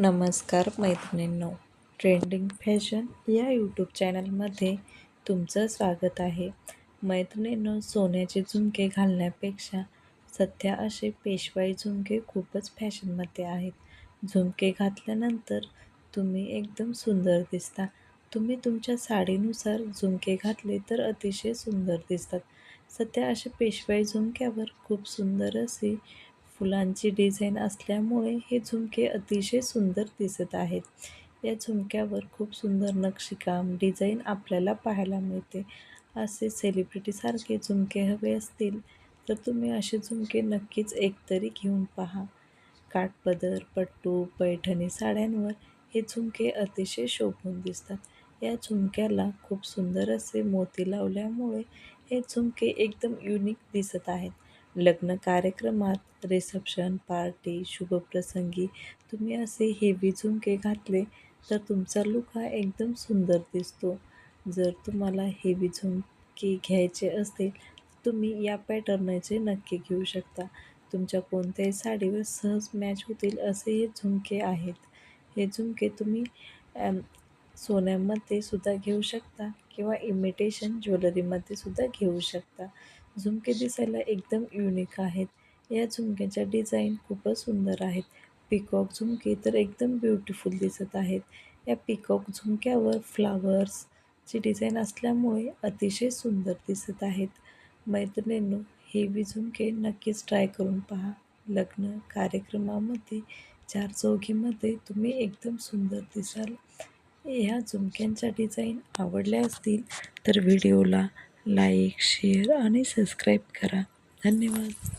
नमस्कार मैत्रिणींनो. Trending fashion या यूट्यूब चॅनलमध्ये तुमचं स्वागत आहे. मैत्रिणींनो सोन्याचे झुमके घालण्यापेक्षा सध्या असे पेशवाई झुमके खूपच फॅशनमध्ये आहेत. झुमके घातल्यानंतर तुम्ही एकदम सुंदर दिसता. तुम्ही तुमच्या साडीनुसार झुमके घातले तर अतिशय सुंदर दिसतात. सध्या असे पेशवाई झुमक्यावर खूप सुंदर असे फुलांची डिझाईन असल्यामुळे हे झुमके अतिशय सुंदर दिसत आहेत. या झुमक्यावर खूप सुंदर नक्षीकाम डिझाईन आपल्याला पाहायला मिळते. असे सेलिब्रिटीसारखे झुमके हवे असतील तर तुम्ही असे झुमके नक्कीच एकतरी घेऊन पहा. काठपदर पट्टू पैठणी साड्यांवर हे झुमके अतिशय शोभून दिसतात. या झुमक्याला खूप सुंदर असे मोती लावल्यामुळे हे झुमके एकदम युनिक दिसत आहेत. लग्न कार्यक्रमात रिसेप्शन पार्टी शुभप्रसंगी तुम्ही असे हेवी झुमके घातले तर तुमचा लुक हा एकदम सुंदर दिसतो. जर तुम्हाला हेवी झुमके घ्यायचे असतील तुम्ही या पॅटर्नचे नक्की घेऊ शकता. तुमच्या कोणत्याही साडीवर सहज मॅच होतील असे हे झुमके आहेत. हे झुमके तुम्ही सोन्यामध्ये सुद्धा घेऊ शकता किंवा इमिटेशन ज्वेलरीमध्ये सुद्धा घेऊ शकता. झुमके दिसायला एकदम युनिक आहेत. या झुमक्याच्या डिझाईन खूपच सुंदर आहेत. पिकॉक झुमके तर एकदम ब्युटिफुल दिसत आहेत. या पिकॉक झुमक्यावर फ्लावर्सची डिझाईन असल्यामुळे अतिशय सुंदर दिसत आहेत. मैत्रिणींनो हेवी झुमके नक्कीच ट्राय करून पहा. लग्न कार्यक्रमामध्ये चार चौघीमध्ये तुम्ही एकदम सुंदर दिसाल. ह्या झुमक्यांच्या डिझाईन आवडल्या असतील तर व्हिडिओला लाईक शेअर आणि सबस्क्राईब करा. धन्यवाद.